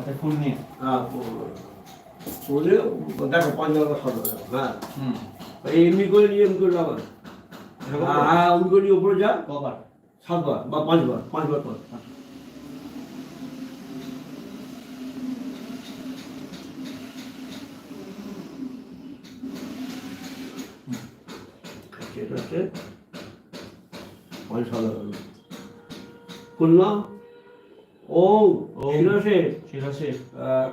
হাতে ফুল নিয়ে? হ্যাঁ দেখো পাঞ্জাব সদর হ্যাঁ। হুম। এমনি করে নিয়ে এমনি করে আবার হ্যাঁ উনি করে নিয়ে উপরে যা। কবার। সাতবার বা পাঁচবার পাঁচবার পর এটা হচ্ছে ও। শিরসে শিরসে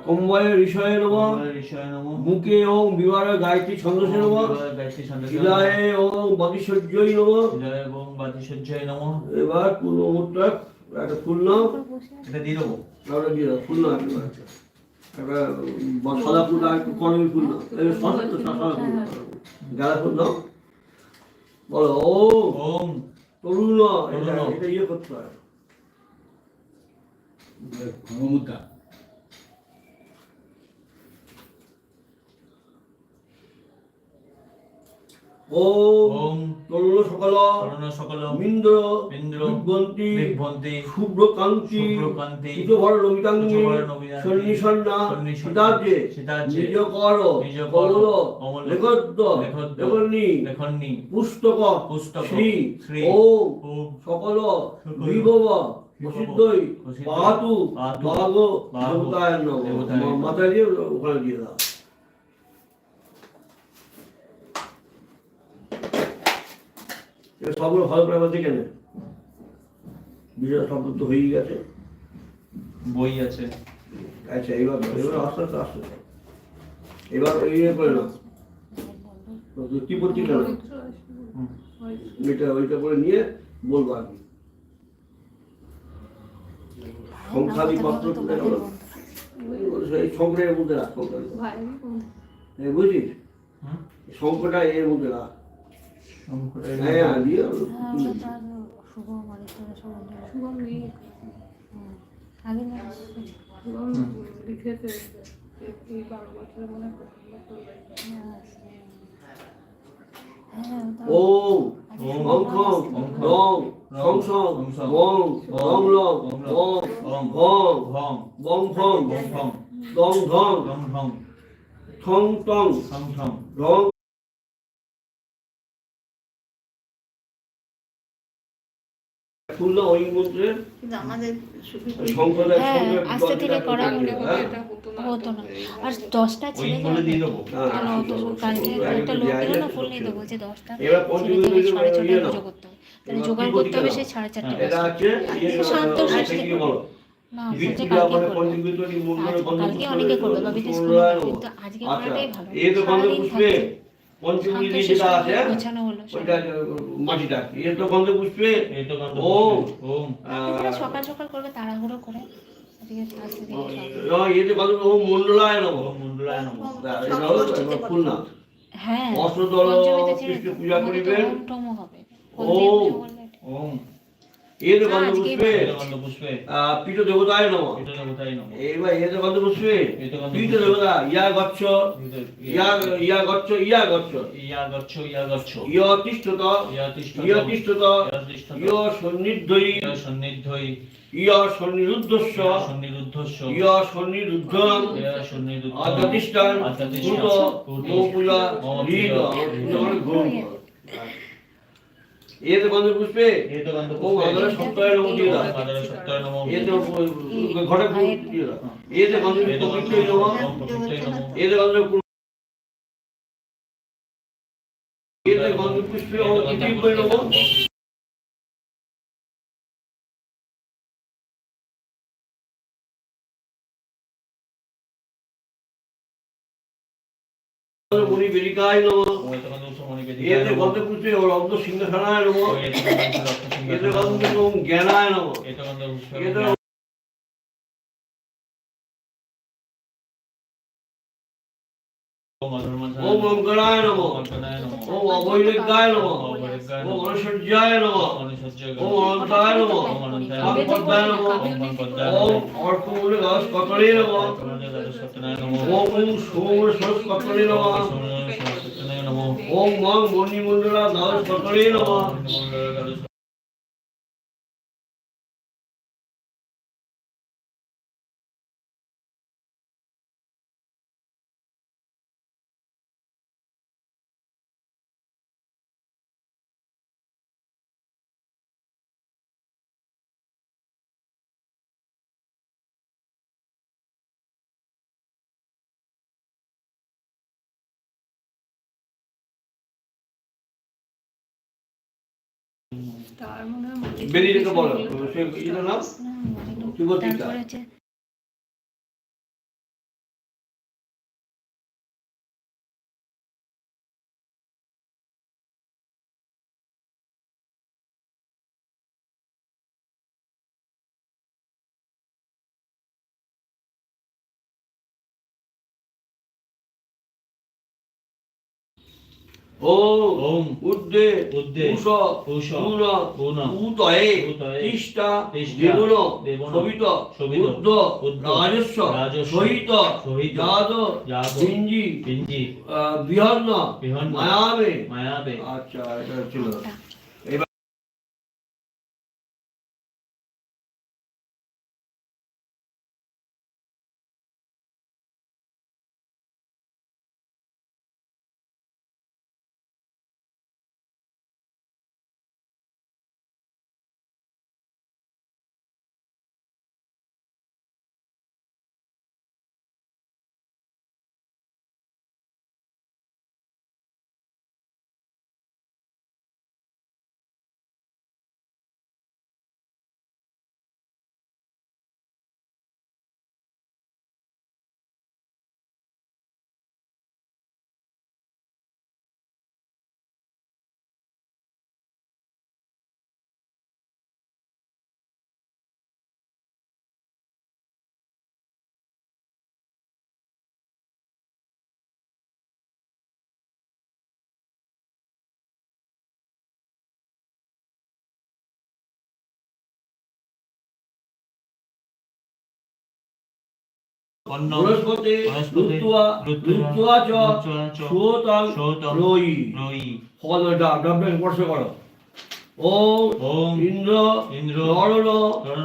কম্বয়ের বিষয়ে নেব। ঋষয় নম মুখে ওম বিবাহের গায়ত্রী ছন্দসে নেব। গায়ত্রী ছন্দে হৃদয়ে ওম বদিসজ্জই নেব। হৃদয় এবং বাতিসজ্জয় নম এবার পূর্ণ মুদ্রা একটা ফুল নাও এটা দিয়ে দেবো। তাহলে দিয়ে দাও ফুল নাও একটা সাদা ফুল আর একটু কলমি ফুল নাও সাদা ফুল গাঁদা ফুল নাও বলো ও ওম। তরুণ। এটা ইয়ে করতে হয়। মুদ্রা ওম তরুণ সকল শুভ্রকান্তি নমিতাঙ্গি সন্নিসন্না নিজ কর নিজ কর, লেখন্নি লেখন্নি পুস্তক পুস্তক, শ্রী শ্রী, ও সকল বিভব, প্রসিদ্ধই দেবতায় দিয়ে ওখানে দিয়ে দাও সবগুলো ভালো করে আবার দেখে নে। বিজয় শব্দ তো হয়েই গেছে। বই আছে। আচ্ছা এবার এবার আস্তে আস্তে আস্তে। এবার ওই ইয়ে করে না কি পত্রিকা ওইটা ওইটা করে নিয়ে বলব আমি সংখ্যাদি পত্র তুলে গেলো এই সংখ্যার মধ্যে রাখ এই বুঝিস হুম? এর মধ্যে রাখ। হ্যাঁ হ্যাঁ, দিয়ে সব আগে না? লিখেছে। এই বারো বছরের মনে হ্যাঁ ও অঙ্ক রং সংসং বং রং লং বং ভং ভং বং ফং ভং ভং দং ধং ভং ভং থং টং থং থং রং আমাদের হ্যাঁ, আস্তে করা হ্যাঁ? হতো না। আর দশটা ছেলে দেবো। হ্যাঁ, কেন অত কালকে একটা লোক এলো না ফুল নিতে বলছে দশটা ছেলে পঞ্চমী থেকে দিনে সাড়ে ছটায় ইয়ে পুজো করতে হবে। তাহলে জোগাড় করতে হবে সেই সাড়ে চারটে ইয়ে শান্ত আচ্ছা, না কালকে মানে কালকে অনেকে করবে বা বিদেশ করবে কিন্তু আজকে আচ্ছা করাটাই ভালো। সারাদিন পুষ্পে যেটা আছে। ওইটা মাটিটা এর তো গন্ধ পুষ্পে। ও। সকাল করবে তাড়াহুড়ো করে। এতে ও মন্ডলায় নব? ফুল না? হ্যাঁ অষ্টদল পঞ্চমীতে পূজা ওম ও। ওম। এতে গন্ধ আজকে পুষ্পে এই তো গন্ধ পুষ্পে পীঠ দেবতায় নব এটা দেবতাই নমঃ এইবার এতে গন্ধ পুষ্পে এই তো গন্ধ পীঠ পুষ্পে। দেবতা ইয়া গচ্ছ? ইয়া ইয়া গচ্ছ ইয়া গচ্ছ? ইয়া গচ্ছ ইয়া গচ্ছ। ইয় তিষ্ঠত ইয়া তিষ্ঠত ইয় তিষ্ঠত ইয়া তিষ্ঠত ইয় সন্নিধই ইয়া সন্নিধ্যই ইয় সন্নিরুদ্ধস্য ইয়া সন্নিরুদ্ধস্য ইয় সন্নিরুদ্ধং? ইয়া সন্নিরুদ্ধ। আদাতিষ্ঠান আদাতিষ্ঠান, কুত কুত, ও পূজা মম হৃদ পূজা, ঘুম এতে গন্ধ পুষ্পে এই তো গন্ধ পুষ্পে মাদার সপ্তাহে নম দিয়ে দাও। মাদার সত্তর নমঃ এতে ঘটে দিয়ে দাও। এতে গন্ধ নম নমঃ এতে গন্ধ এতে গন্ধ পুষ্পে ও নম নম ওম এই তো গন্ধ উৎসমণি এতে গন্ধ নমঃ পুষ্পে রক্ত সিংহাসনায় এতে সিংহাসনে জ্ঞানায় এতে ওম অঙ্করায় নম। ওম অবৈরিকায় নম। ওম অনুসূর্যায় নম। ওম অনন্তায় নম। অনন্তায় নমঃ। ওম ওম গাছ কতরে নম। ওম সোম সরস কতরে নম। ওম মং মণিমণ্ডলা গাছ কতরে নম। বেরিয়ে বলো সে নাম সুগতিকা। তারপরে ওম উদ্দে উদ্দে উষ উষ পূর্ণ পূর্ণ উতয়ে তিষ্ঠা দেবন সবিত উদ্দ রাজস্ব সহিত যাদ পিঞ্জি বিহন্ন মায়াবে মায়াবে আচ্ছা এটা ছিল ফল ডাব ডাবটা স্পর্শ করো। ওম ওম ইন্দ্র ইন্দ্র নরণ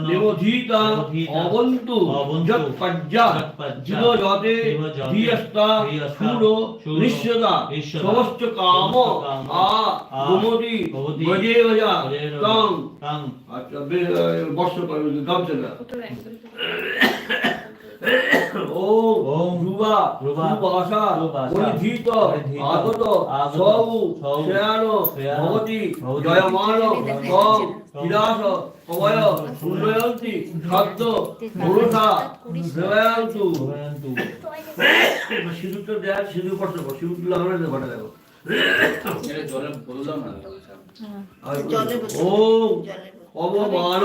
দেবধীতা অবন্তু অবন্তু যৎপজ্জা জতে জতে ধীয়স্তা শূর সমস্ত কাম আ গোমতি গজে গজা তং আচ্ছা বর্ষ ওম ওম রুবা রুবা রুবাসা পরিধীত আগত শ্রেয়ান ভবতি জয়মান কম বিরাস অবয় দেবায়ন্তু সিঁদুরটা দেয়া সিঁদুর সিঁদুর দেখো না জলে অবমান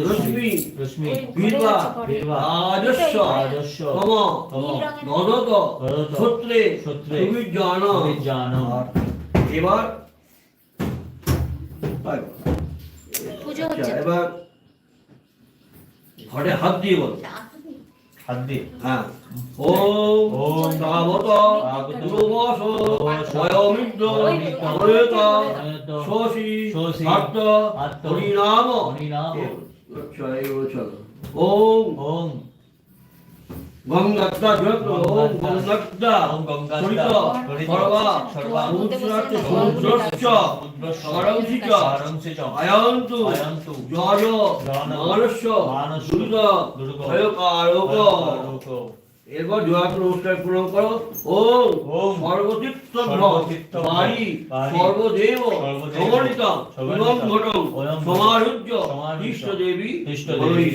রশ্মি রশ্মি তম তম সত্রে এবার পুজো আচ্ছা, হচ্ছে। এবার ঘটে হাত দিয়ে বল। হাত দিয়ে হ্যাঁ। ওম ওম তাবত তাবত পূর্বশ পূর্বশ বয়মিদ্র বয়মিদ্র অনয়ত অনয়ত শোষী শোষী আত্ম আত্ম হরিনাম হরিনাম আচ্ছা চলো। ওম। ওম। গঙ্গাত্তা জগৎ ওম গঙ্গাত্তা সরিত সর্বা সর্বা সমুদ্রস্য সারাংশিচ আয়ন্তু জয় মানস্য দুর্গ ভয়কারক এরপর পূরণ করো ওম সর্বতীর্থ বাড়ি সর্বদেব ইষ্ট দেবী ইষ্ট দেবী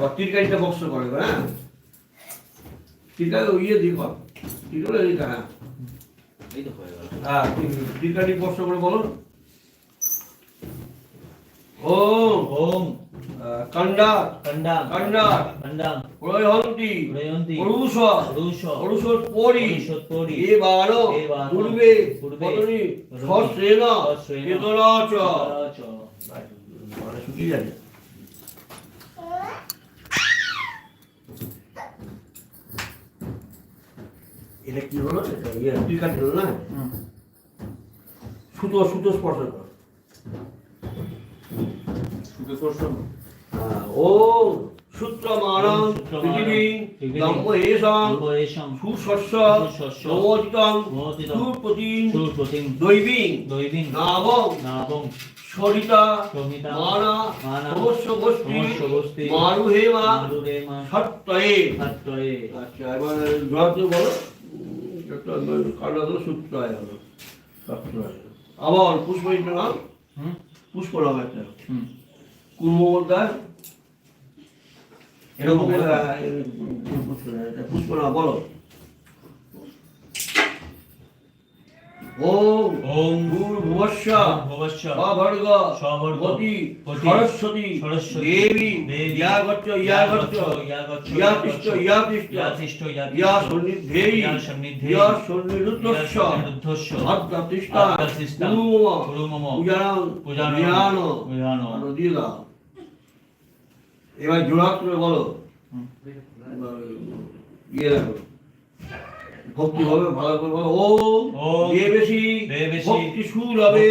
এবার তিরকারিটা বক্স করে হ্যাঁ? তিরকারি ইয়ে কর। তিরকারি এইটা হ্যাঁ এই তো হয়ে হ্যাঁ তিরকারি বক্স করে বলো। ওম। ওম। কন্ডা। কন্ডা। কন্ডা। কন্ডা। প্রয়ন্তি প্রয়ন্তি পুরুষ পুরুষ পুরুষ পরি। পুরুষোত্তরি এ বারো। এ বারো। পূর্বে। পূর্বে। সশ্রেণ। সশ্রেণ। কেতরাচ। মানে শুকিয়ে যাচ্ছে এটা কি হলো ইয়ে টিকাটি হলো না সুতো সুতো স্পর্শ কর। শুধু সরষ ও সূত্রমানং সূত্রমাণং পৃথিবী দম্ভ এষাং সুশস্য নমোদিতং সুপ্রতিম সুপ্রতিম। দৈবীং দৈবিং। নাবং নাবং। সরিতা সমিতা মানা মানা। সমস্য গোষ্ঠী মারুহেমা সত্তয়ে আচ্ছা এবার জোড়াতে বলো উম, একটা কাটা হলো সূত্রায় হলো আবার পুষ্প নাম পুষ্প নাম একটা। হুম। কুর্মদার এরকম পুষ্প নাম বলো। ওম। ভবস্য সভর্গ সরস্বতী। সরস্বতী। দেবী। ইয়া সন্নিধেয়ী ইয়া সন্নিধেয়ী ইয়া সন্নিরুদ্ধস্য রুদ্ধস্য এবার জোড়া করে বলো ইয়ে রাখো। ভক্তি হবে ভালো করে বলো ও দেবেশী ভক্তি সুর হবে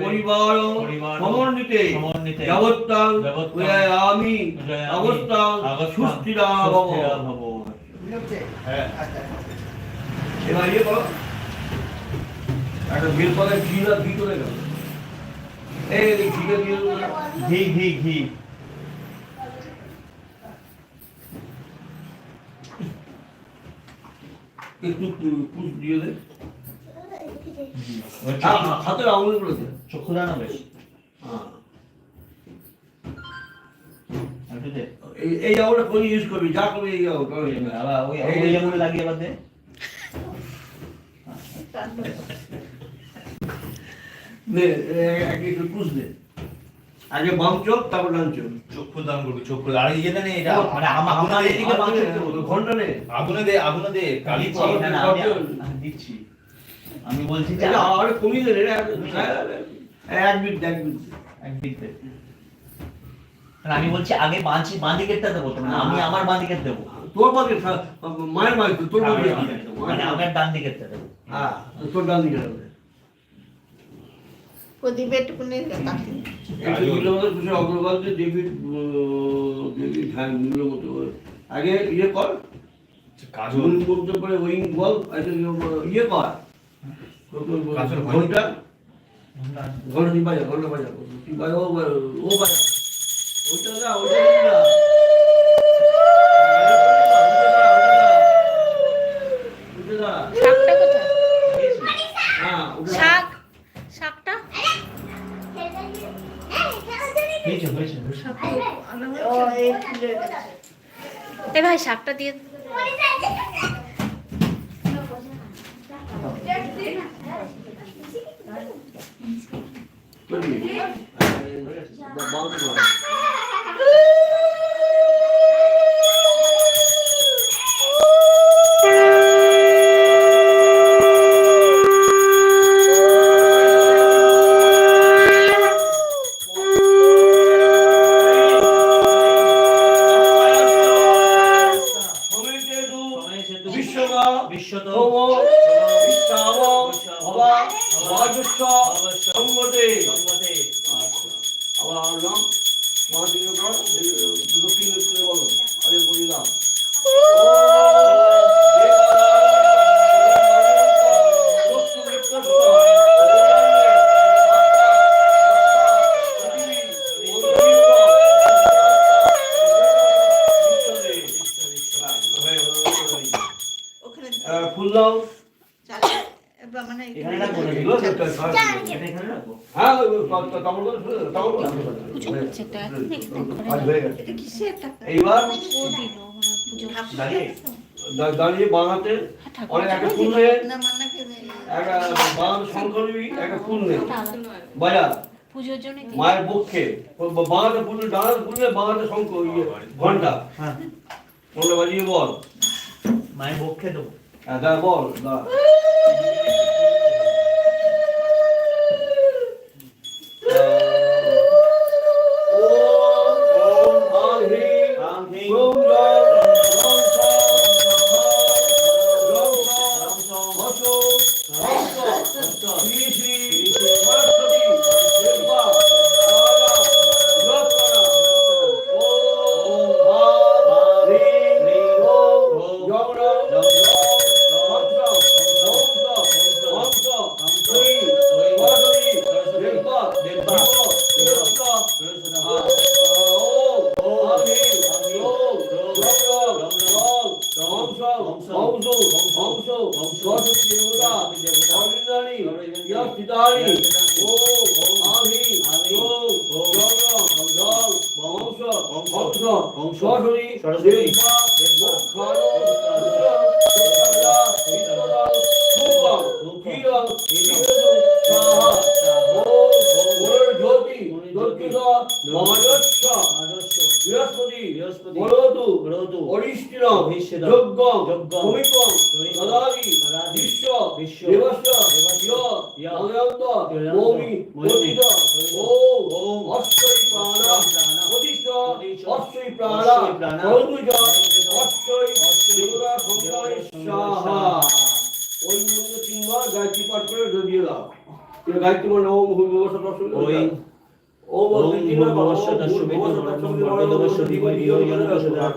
পরিবার পরিবার সমন্বিতে সমন্বিতে যাবত্তাং আমি অবস্থান সুস্থিরা ভব হ্যাঁ। এবার ইয়ে করো। একটা বিল করে ঘি ঘি করে গেল। এই দিয়ে না? ঘি ঘি ঘি। একটু পুষ দিয়ে দে ওই হ্যাঁ, চক্ষু- হাতের আঙুল দে চক্ষু দানা বেশ? হ্যাঁ। দে। এই আঙুলটা কোন ইউজ করবি? যা করবি এই আবার ওই এই- ওই আঙুলে লাগিয়ে আবার দে। নে এক একটু পুষ দে। আগে বাম চোখ তারপর ডান চোখ চক্ষু দান করবি চক্ষু আর ইয়েটা নেই এটা মানে আমা- আমার এদিকে বাঁ চোখ ঘণ্টা নে আগুনে দে আগুনে দে কালি দিচ্ছি, না, না, আমি বলছি যে আরে কমিয়ে দে রে এক মিনিট এক মিনিট দে না, আমি বলছি আগে বাঁচি বাঁ দিকেরটা দেবো মানে আমি আমার বাঁ দিকের দেবো তোর বাকি মায়ের বাকি তোর বাকি মানে আমার ডান দিকেরটা দেবো হ্যাঁ তোর ডান দিকে রাখবে প্রদীপের টুকুনি আগে ইয়ে কর। কাজল। করতে পারে উইং বল আচ্ছা ইয়ে কর। কাজল হয়নি। ঘণ্টা ঘণ্টা বাজা। ঘণ্টা বাজা ও বাজা। ওটা ওইটা না ওইটা এ ভাই শাকটা দিয়ে করবি বাউন্ড মানে এখানে রাখব তো এখানে রাখব। হ্যাঁ এটা কিসের টাকা এইবার দাঁড়িয়ে হ্যাঁ, অনেক একটা ফুল একটা একটা ফুল? মায়ের পক্ষে বাঁহাতে ফুল ইয়ে ঘণ্টা। হ্যাঁ। ঘণ্টা বাজিয়ে বল। মায়ের পক্ষে দেবো। হ্যাঁ দা বল দা কংস 여섯 어리시나 여건 ভূর্ভুবস্য ভর্গদেবস্য ধীমহি ধিয়ো ইয়ো ন প্রচোদয়াৎ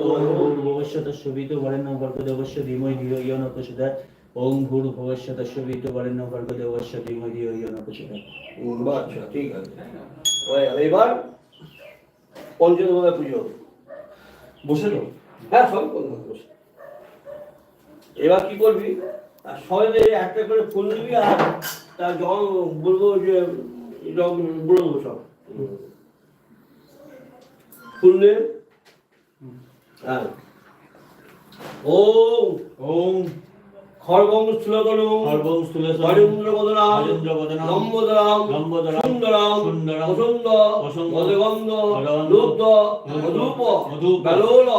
ধীমহি ধিয়ো ইয়ো ন প্রচোদয়াৎ আচ্ছা ঠিক আছে। ওই- এবার পঞ্চদেবতা পুজো। বসে তো হ্যাঁ সব করব বসে। এবার কি করবি? আর সবাই মিলে একটা করে ফুল নিবি আর তার জল বলব যে জল বলব সব। নে হ্যাঁ। ওম খড়গং স্থূলতনু সর্বং স্থূলস্ব হরিন্দ্র বদনাম হরেন্দ্র বদনাম লম্বদরাম লম্বদরাম সুন্দরাম সুন্দরাম মদগন্ধ মদগন্ধ লুব্ধ লুব্ধ মধুপ মধুপ বেলোল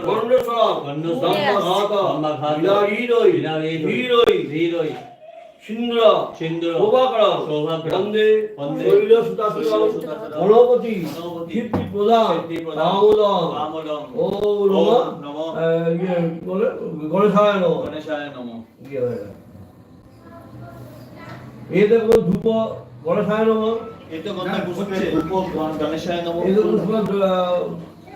গণ্ডস্বরম গণ্ডস্বরম ব্রহ্মঘাত ব্রহ্মঘাত বিনারীরই বিনারীরই ধীরই ধীরই সিন্দ্র সিন্ধু শোভাকরম শোভাকরম বন্দে বন্দে শৈলসুতাসুরম গণপতি গণপতি কীর্তি প্রদান দামোদর রামদম ও নম নমঃ ইয়ে বলে গণেশায় নম গণেশায় নমঃ হয়ে। এই দেখো ধূপ গণেশায় নম। ধূপ এই দেখো ধূপ এতো গন্ধ পুষ্প দীপ গণেশায় নম এই দেখো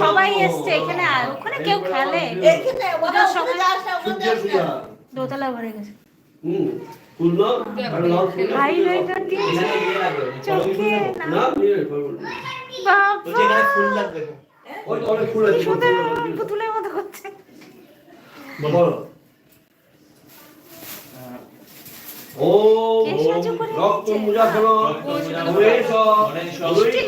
সবাই এসছে এখানে ওখানে কেউ খেলে। দোতলা ভরে গেছে। হাই লাইটার দিয়েছে চোখে না। বাবা। ফুল লাগবে। সুন্দর পুতুলের মতো করছে। ও সাহায্য করে রক্ত দিচ্ছে? মুজাসন গণেশ মিষ্টি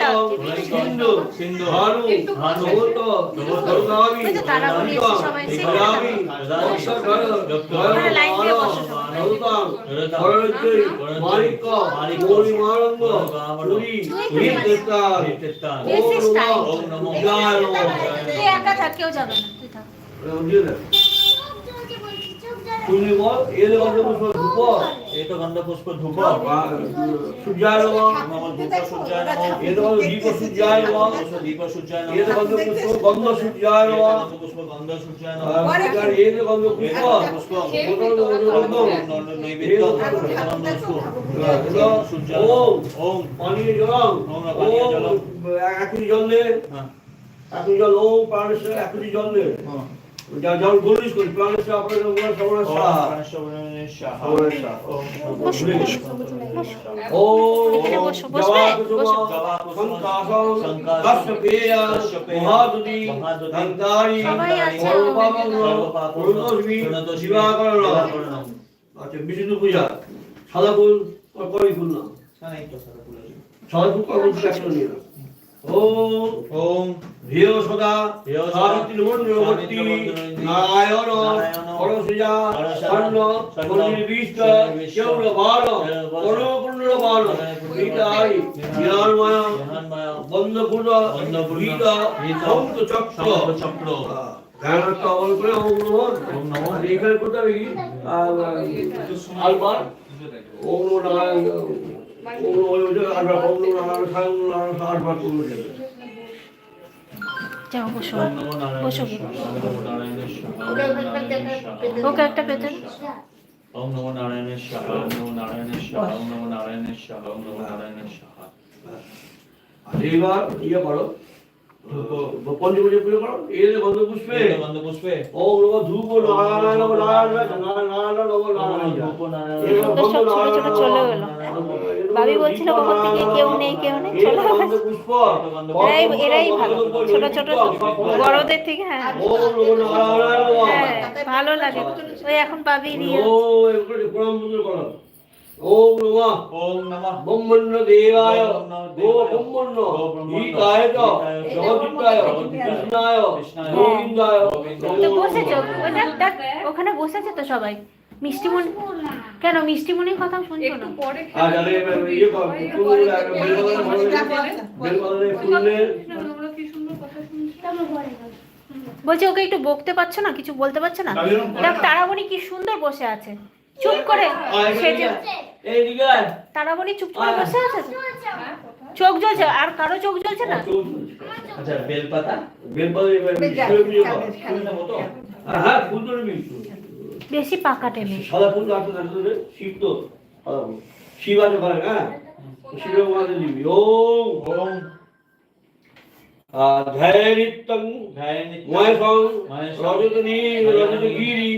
সিন্ধু সিন্ধু ভানু ভানু সমন্ত দুর্গাবী ওই তো তারা বলে এসছে সবাই এসে বিদ্যাবী ওখানে লাইন দিয়ে বসো সবাই। রৌতাং করণজয় মালিক মৌরি মহারঙ্গ পুরী is time. ওম নমঃ জয় নমঃ একা থাক যাবে না। তুই থাক। তুমি বল এর গন্ধ পুষ্প ধূপ এতো গন্ধ পুষ্প ধূপ সূর্যায় নমঃ নমঃ ধূপ সূর্যায় নমঃ এর গন্ধ দীপ সূর্যায় নমঃ দীপ সূর্যায় এর গন্ধ পুষ্প গন্ধ সূর্যায় নমঃ পুষ্প গন্ধ সূর্যায় নমঃ এর গন্ধ পুষ্প পুষ্প গন্ধ নৈবেদ্য সূর্যায় ওম ওম। পানীয় জলম। পানীয় জলম। একই জল হ্যাঁ। একই জল ওম প্রাণেশ্বর একই জল নে হ্যাঁ। আচ্ছা বিষ্ণু পূজা। সাদা ফুল কই ফুল না সাদা ফুল কই ফুল। ওম ওম ধিয় সদা সাবিত্রী নারায়ণ পরশুজা পরশুজা স্বর্ণ স্বর্ণ মন্দির বিষ্ট মন্দির বিষ্ট কেউল বাল কেউল বাল গীতাই জ্ঞানময় জ্ঞানময় বন্ধপূর্ণ গীতা গীতা চক্র চক্র ধ্যানস্থ অবল করে ওম নমঃ ওম নমঃ আর এখানে করতে হবে কি আলবার ওম নারায়ণ নারায়ণ নারায়ণ যাও বসো নারায়ণ বসো। নারায়ণ ওকে একটা পেতে ওম নমো নারায়ণ ওম নমো নারায়ণ ওম নমো নারায়ণ ওম নমো নারায়ণ আর এবার ইয়ে করো পঞ্চমী পুজো করো এর গন্ধ পুষ্পে গন্ধ পুষ্পে নমঃ ধূপ নারায়ণ নারায়ণ নারায়ণ নারায়ণ নারায়ণ তো সব বাবি বলছিল কখন থেকে কেউ নেই কেউ নেই চলে এরাই এরাই ভালো ছোট ছোট বড়দের থেকে হ্যাঁ। হ্যাঁ ভালো লাগে। ওই এখন বাবি কৃষ্ণায় গোবিন্দায় ওখানে বসেছে তো সবাই? মিষ্টিমণি কেন মিষ্টিমণির কথা শুনছো না? ইয়ে বলছি ওকে একটু বকতে পারছ না? কিছু বলতে পারছ না? দেখ তারাবণী কি সুন্দর বসে আছে। চুপ করে তারাবণী চুপ করে বসে আছে চোখ জ্বলছে। আর কারও চোখ জ্বলছে না? আচ্ছা বেলপাতা? বেলপাতা হ্যাঁ ফুল। বেশি পাকা টেনে। সাদা ফুল আছে না তোদের শিব তো সাদা ফুল। শিব আছে ওখানে হ্যাঁ? শিবের মধ্যে দিবি ওম। ওম। ধ্যায়নিত্যং ধ্যায়নিত্য মহেশং মহেশং। রজতনী রজতগিরি।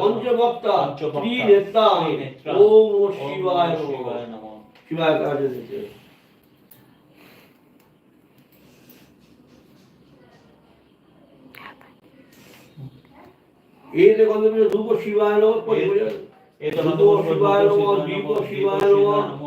পঞ্চবক্তা ত্রিনেত্রা ওম শিবায় শিবায় নমঃ। দিতে এই যে গন্ধ ধূপ শিবায় ধূপ শিবায় দীপ শিবায় নমঃ